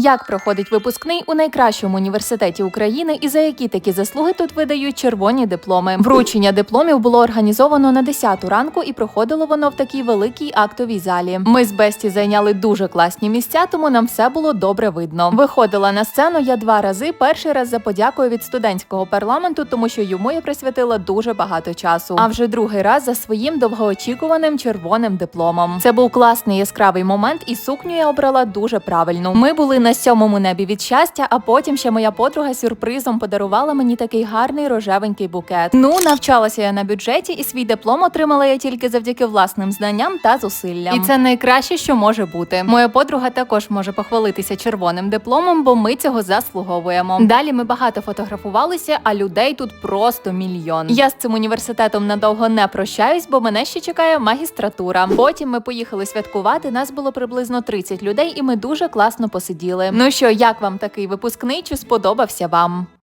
Як проходить випускний у найкращому університеті України і за які такі заслуги тут видають червоні дипломи? Вручення дипломів було організовано на 10 ранку і проходило воно в такій великій актовій залі. Ми з Бесті зайняли дуже класні місця, тому нам все було добре видно. Виходила на сцену я два рази. Перший раз за подякою від студентського парламенту, тому що йому я присвятила дуже багато часу. А вже другий раз за своїм довгоочікуваним червоним дипломом. Це був класний яскравий момент, і сукню я обрала дуже правильну. Ми були на сьомому небі від щастя, а потім ще моя подруга сюрпризом подарувала мені такий гарний рожевенький букет. Ну, навчалася я на бюджеті, і свій диплом отримала я тільки завдяки власним знанням та зусиллям. І це найкраще, що може бути. Моя подруга також може похвалитися червоним дипломом, бо ми цього заслуговуємо. Далі ми багато фотографувалися, а людей тут просто мільйон. Я з цим університетом надовго не прощаюсь, бо мене ще чекає магістратура. Потім ми поїхали святкувати. Нас було приблизно 30 людей, і ми дуже класно посиділи. Ну що, як вам такий випускний? Чи сподобався вам?